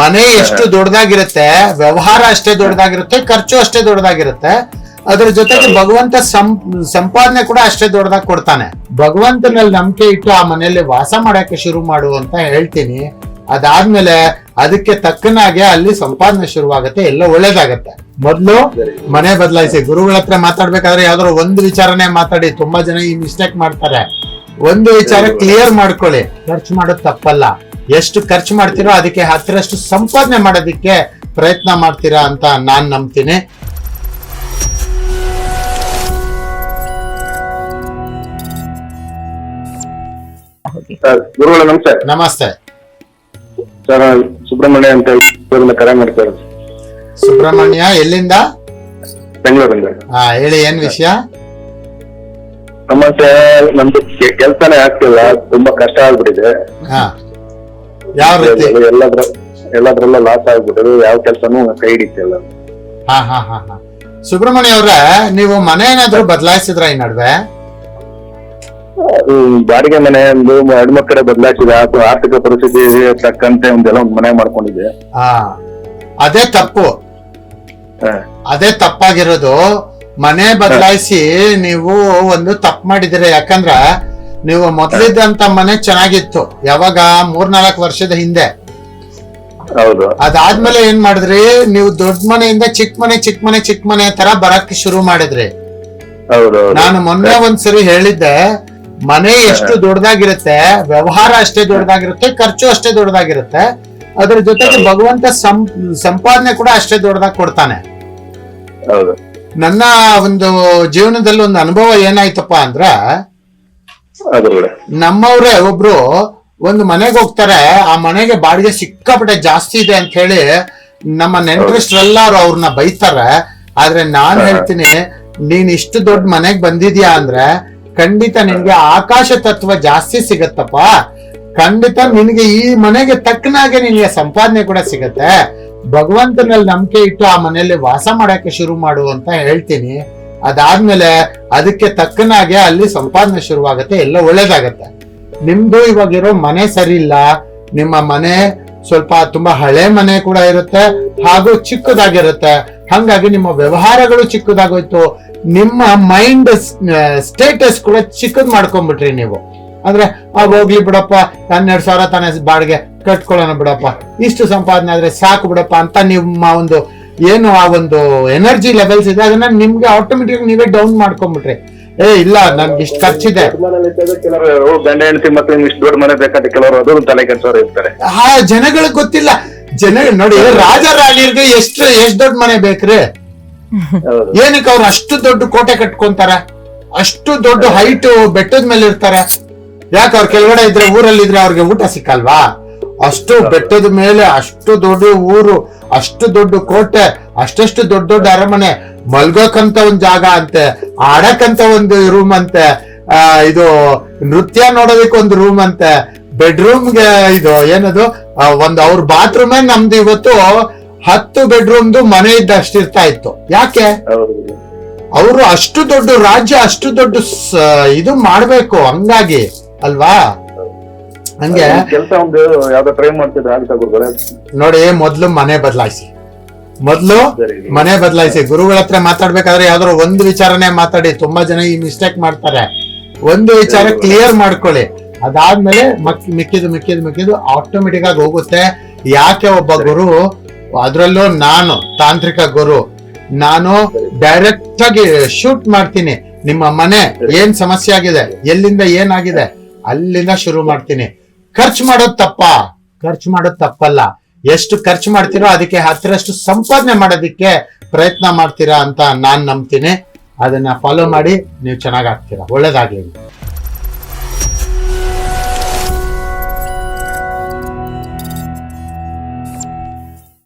ಮನೆ ಎಷ್ಟು ದೊಡ್ಡದಾಗಿರುತ್ತೆ ವ್ಯವಹಾರ ಅಷ್ಟೇ ದೊಡ್ಡದಾಗಿರುತ್ತೆ ಖರ್ಚು ಅಷ್ಟೇ ದೊಡ್ಡದಾಗಿರುತ್ತೆ ಅದ್ರ ಜೊತೆಗೆ ಭಗವಂತ ಸಂ ಸಂಪಾದನೆ ಕೂಡ ಅಷ್ಟೇ ದೊಡ್ಡದಾಗಿ ಕೊಡ್ತಾನೆ. ಭಗವಂತನಲ್ಲಿ ನಂಬಿಕೆ ಇಟ್ಟು ಆ ಮನೆಯಲ್ಲಿ ವಾಸ ಮಾಡಕ್ಕೆ ಶುರು ಮಾಡು ಅಂತ ಹೇಳ್ತೀನಿ. ಅದಾದ್ಮೇಲೆ ಅದಕ್ಕೆ ತಕ್ಕನಾಗೆ ಅಲ್ಲಿ ಸಂಪಾದನೆ ಶುರುವಾಗುತ್ತೆ ಎಲ್ಲ ಒಳ್ಳೇದಾಗತ್ತೆ. ಮೊದ್ಲು ಮನೆ ಬದಲಾಯಿಸಿ ಗುರುಗಳ ಹತ್ರ ಮಾತಾಡ್ಬೇಕಾದ್ರೆ ಯಾವ್ದಾದ್ರು ಒಂದು ವಿಚಾರನೇ ಮಾತಾಡಿ ತುಂಬಾ ಜನ ಈ ಮಿಸ್ಟೇಕ್ ಮಾಡ್ತಾರೆ. ಒಂದು ವಿಚಾರ ಕ್ಲಿಯರ್ ಮಾಡ್ಕೊಳ್ಳಿ. ಖರ್ಚು ಮಾಡೋದು ತಪ್ಪಲ್ಲ. ಎಷ್ಟು ಖರ್ಚು ಮಾಡ್ತೀರೋ ಅದಕ್ಕೆ ಹತ್ತರಷ್ಟು ಸಂಪಾದನೆ ಮಾಡೋದಕ್ಕೆ ಪ್ರಯತ್ನ ಮಾಡ್ತೀರಾ ಅಂತ ನಾನು ನಂಬ್ತೀನಿ. ಸರ್ ಗುರುಗಳ ನಮಸ್ತೆ. ನಮಸ್ತೆ. ಸರ್ ಸುಬ್ರಹ್ಮಣ್ಯ ಅಂತ ಕರೆ ಮಾಡ್ತಾರೆ ಸುಬ್ರಹ್ಮಣ್ಯ ಎಲ್ಲಿಂದ? ಬೆಂಗಳೂರಿಂದ. ಹಾ ಹೇಳಿ ಏನ್ ವಿಷಯ? ನಮಸ್ತೆ ನಮ್ದು ಕೆಲ್ಸನೇ ಆಗ್ತಿಲ್ಲ ತುಂಬಾ ಕಷ್ಟ ಆಗ್ಬಿಟ್ಟಿದೆ. ಹಾ. ಯಾವ ರೀತಿ? ಎಲ್ಲದ್ರ ಎಲ್ಲದ್ರಲ್ಲ ಲಾಸ್ ಆಗ್ಬಿಟ್ಟಿದೆ. ಯಾವ ಕೆಲಸನೂ ಕೈ ಹಿಡಿತಿಲ್ಲ. ಹಾ ಹಾ ಹಾ ಹಾ. ಸುಬ್ರಹ್ಮಣ್ಯ ಅವ್ರೆ ನೀವು ಮನೆ ಏನಾದ್ರು ಬದಲಾಯಿಸಿದ್ರ ಈ ನಡುವೆ? ಬಾಡಿಗೆ ಮನೆ ಒಂದು ಹೆಣ್ಮಕ್ ಕಡೆ ಬದಲಾಯಿಸಿದೆ ಆರ್ಥಿಕ ಪರಿಸ್ಥಿತಿ ತಕ್ಕಂತೆ ಒಂದೆಲ್ಲ ಒಂದ್ ಮನೆ ಮಾಡ್ಕೊಂಡಿದ್ದೆ. ಹಾ. ಅದೇ ತಪ್ಪು. ಅದೇ ತಪ್ಪಾಗಿರೋದು. ಮನೆ ಬದಲಾಯಿಸಿ ನೀವು ಒಂದು ತಪ್ಪು ಮಾಡಿದಿರ ಯಾಕಂದ್ರ ನೀವು ಮೊದಲಿದ್ದಂತ ಮನೆ ಚೆನ್ನಾಗಿತ್ತು. ಯಾವಾಗ? ಮೂರ್ನಾಲ್ಕು ವರ್ಷದ ಹಿಂದೆ. ಅದಾದ್ಮೇಲೆ ಏನ್ ಮಾಡಿದ್ರಿ? ನೀವು ದೊಡ್ಡ ಮನೆಯಿಂದ ಚಿಕ್ಕ ಮನೆ ಚಿಕ್ಕ ಮನೆ ಚಿಕ್ಕ ಮನೆ ತರ ಬರಕ್ ಶುರು ಮಾಡಿದ್ರಿ. ನಾನು ಮೊನ್ನೆ ಒಂದ್ಸರಿ ಹೇಳಿದ್ದೆ ಮನೆ ಎಷ್ಟು ದೊಡ್ಡದಾಗಿರುತ್ತೆ ವ್ಯವಹಾರ ಅಷ್ಟೇ ದೊಡ್ಡದಾಗಿರುತ್ತೆ ಖರ್ಚು ಅಷ್ಟೇ ದೊಡ್ಡದಾಗಿರುತ್ತೆ ಅದ್ರ ಜೊತೆಗೆ ಭಗವಂತ ಸಂಪಾದನೆ ಕೂಡ ಅಷ್ಟೇ ದೊಡ್ಡದಾಗಿ ಕೊಡ್ತಾನೆ. ನನ್ನ ಒಂದು ಜೀವನದಲ್ಲಿ ಒಂದು ಅನುಭವ ಏನಾಯ್ತಪ್ಪ ಅಂದ್ರ ನಮ್ಮವ್ರೆ ಒಬ್ರು ಒಂದು ಮನೆಗೆ ಹೋಗ್ತಾರೆ ಆ ಮನೆಗೆ ಬಾಡಿಗೆ ಸಿಕ್ಕಾಪಟ್ಟೆ ಜಾಸ್ತಿ ಇದೆ ಅಂತ ಹೇಳಿ ನಮ್ಮ ನೆಂಟರಿಷ್ಟರೆಲ್ಲಾರು ಅವ್ರನ್ನ ಬೈತಾರೆ. ಆದ್ರೆ ನಾನ್ ಹೇಳ್ತೀನಿ ನೀನ್ ಇಷ್ಟು ದೊಡ್ಡ ಮನೆಗ್ ಬಂದಿದ್ಯಾ ಅಂದ್ರೆ ಖಂಡಿತ ನಿನ್ಗೆ ಆಕಾಶ ತತ್ವ ಜಾಸ್ತಿ ಸಿಗತ್ತಪ್ಪ. ಖಂಡಿತ ನಿನ್ಗೆ ಈ ಮನೆಗೆ ತಕ್ಕನಾಗೆ ನಿನ್ಗೆ ಸಂಪಾದನೆ ಕೂಡ ಸಿಗತ್ತೆ. ಭಗವಂತನಲ್ಲಿ ನಂಬಿಕೆ ಇಟ್ಟು ಆ ಮನೆಯಲ್ಲಿ ವಾಸ ಮಾಡಕ್ಕೆ ಶುರು ಮಾಡು ಅಂತ ಹೇಳ್ತೀನಿ. ಅದಾದ್ಮೇಲೆ ಅದಕ್ಕೆ ತಕ್ಕನಾಗೆ ಅಲ್ಲಿ ಸಂಪಾದನೆ ಶುರುವಾಗತ್ತೆ, ಎಲ್ಲ ಒಳ್ಳೇದಾಗತ್ತೆ. ನಿಮ್ದು ಇವಾಗಿರೋ ಮನೆ ಸರಿ ಇಲ್ಲ ನಿಮ್ಮ ಮನೆ ಸ್ವಲ್ಪ ತುಂಬಾ ಹಳೆ ಮನೆ ಕೂಡ ಇರುತ್ತೆ, ಹಾಗೂ ಚಿಕ್ಕದಾಗಿರುತ್ತೆ. ಹಂಗಾಗಿ ನಿಮ್ಮ ವ್ಯವಹಾರಗಳು ಚಿಕ್ಕದಾಗೋಯ್ತು, ನಿಮ್ಮ ಮೈಂಡ್ ಸ್ಟೇಟಸ್ ಕೂಡ ಚಿಕ್ಕದ್ ಮಾಡ್ಕೊಂಡ್ಬಿಟ್ರಿ ನೀವು. ಅಂದ್ರೆ ಅವ್ ಹೋಗ್ಲಿ ಬಿಡಪ್ಪ, ಹನ್ನೆರಡು ಸಾವಿರ ತಾನೇ ಬಾಡಿಗೆ ಕಟ್ಕೊಳ್ಳೋಣ ಬಿಡಪ್ಪ, ಇಷ್ಟು ಸಂಪಾದನೆ ಆದ್ರೆ ಸಾಕು ಬಿಡಪ್ಪ ಅಂತ ನಿಮ್ಮ ಒಂದು ಏನು ಆ ಒಂದು ಎನರ್ಜಿ ಲೆವೆಲ್ಸ್ ಇದೆ ಅದನ್ನ ನಿಮ್ಗೆ ಆಟೋಮೆಟಿಕ್ ನೀವೇ ಡೌನ್ ಮಾಡ್ಕೊಂಡ್ಬಿಟ್ರಿ. ಏ ಇಲ್ಲ ನನ್ಗೆ ಇಷ್ಟು ಖರ್ಚಿದೆ. ಕೆಲವರು ಗಂಡ ಹೆಂಡತಿ ಮತ್ತೆ ಇಷ್ಟು ದೊಡ್ಡ ಮನೆ ಬೇಕಂತ ಕೆಲವರು ಅದು ತಲೆ ಕೆಲ್ಸವ್ರು ಇರ್ತಾರೆ. ಹಾ ಜನಗಳಿಗೆ ಗೊತ್ತಿಲ್ಲ. ಜನ ನೋಡಿ ರಾಜ ರಾಣಿಯರ್ಗೆ ಎಷ್ಟು ಎಷ್ಟ್ ದೊಡ್ಡ ಮನೆ ಬೇಕ್ರಿ? ಏನಕ್ಕೆ ಅವ್ರು ಅಷ್ಟು ದೊಡ್ಡ ಕೋಟೆ ಕಟ್ಕೊಂತಾರ? ಅಷ್ಟು ದೊಡ್ಡ ಹೈಟ್ ಬೆಟ್ಟದ ಮೇಲೆ ಇರ್ತಾರೆ ಯಾಕೆ ಅವ್ರ ಕೆಳಗಡೆ ಇದ್ರೆ ಊರಲ್ಲಿ ಇದ್ರೆ ಅವ್ರಿಗೆ ಊಟ ಸಿಕ್ಕಲ್ವಾ? ಅಷ್ಟು ಬೆಟ್ಟದ ಮೇಲೆ ಅಷ್ಟು ದೊಡ್ಡ ಊರು ಅಷ್ಟು ದೊಡ್ಡ ಕೋಟೆ ಅಷ್ಟಷ್ಟು ದೊಡ್ಡ ದೊಡ್ಡ ಅರಮನೆ ಮಲ್ಗೋಕಂತ ಒಂದ್ ಜಾಗ ಅಂತೆ ಆಡಕ್ಕಂತ ಒಂದು ರೂಮ್ ಅಂತೆ ಆ, ಇದು ನೃತ್ಯ ನೋಡೋದಕ್ಕೆ ಒಂದು ರೂಮ್ ಅಂತೆ ಬೆಡ್ರೂಮ್ಗೆ ಇದು ಏನದು ಒಂದು ಅವ್ರ ಬಾತ್ರೂಮೇ ನಮ್ದು ಇವತ್ತು ಹತ್ತು ಬೆಡ್ರೂಮ್ದು ಮನೆ ಇದ್ದಷ್ಟಿರ್ತಾ ಇತ್ತು. ಯಾಕೆ? ಅವರು ಅಷ್ಟು ದೊಡ್ಡ ರಾಜ್ಯ ಅಷ್ಟು ದೊಡ್ಡ ಇದು ಮಾಡ್ಬೇಕು ಹಂಗಾಗಿ ಅಲ್ವಾ? ಹಂಗೆ ಕೆಲಸ ಒಂದು ಯಾವ್ದೋ ಟ್ರೈ ಮಾಡ್ತಿದ್ರೆ ಆಗ್ತಾ ಗುರುಗಳೇ ನೋಡಿ ಮೊದ್ಲು ಮನೆ ಬದಲಾಯಿಸಿ. ಮೊದ್ಲು ಮನೆ ಬದಲಾಯಿಸಿ. ಗುರುಗಳ ಹತ್ರ ಮಾತಾಡ್ಬೇಕಾದ್ರೆ ಯಾವ್ದಾದ್ರು ಒಂದು ವಿಚಾರನೇ ಮಾತಾಡಿ. ತುಂಬಾ ಜನ ಈ ಮಿಸ್ಟೇಕ್ ಮಾಡ್ತಾರೆ. ಒಂದು ವಿಚಾರ ಕ್ಲಿಯರ್ ಮಾಡ್ಕೊಳ್ಳಿ. ಅದಾದ್ಮೇಲೆ ಮಕ್ ಮಿಕ್ಕಿದು ಮಿಕ್ಕಿದು ಮಿಕ್ಕಿದು ಆಟೋಮೆಟಿಕ್ ಆಗಿ ಹೋಗುತ್ತೆ. ಯಾಕೆ ಒಬ್ಬ ಗುರು ಅದ್ರಲ್ಲೂ ನಾನು ತಾಂತ್ರಿಕ ಗುರು ನಾನು ಡೈರೆಕ್ಟ್ ಆಗಿ ಶೂಟ್ ಮಾಡ್ತೀನಿ. ನಿಮ್ಮ ಮನೆ ಏನ್ ಸಮಸ್ಯೆ ಆಗಿದೆ? ಎಲ್ಲಿಂದ ಏನಾಗಿದೆ? ಅಲ್ಲಿಂದ ಶುರು ಮಾಡ್ತೀನಿ. ಖರ್ಚು ಮಾಡೋದು ತಪ್ಪ. ಖರ್ಚು ಮಾಡೋದು ತಪ್ಪಲ್ಲ. ಎಷ್ಟು ಖರ್ಚು ಮಾಡ್ತೀರೋ ಅದಕ್ಕೆ ಹತ್ತರಷ್ಟು ಸಂಪಾದನೆ ಮಾಡೋದಕ್ಕೆ ಪ್ರಯತ್ನ ಮಾಡ್ತೀರಾ ಅಂತ ನಾನ್ ನಂಬ್ತೀನಿ. ಅದನ್ನ ಫಾಲೋ ಮಾಡಿ, ನೀವು ಚೆನ್ನಾಗಿ ಆಗ್ತೀರಾ. ಒಳ್ಳೇದಾಗ್ಲಿ.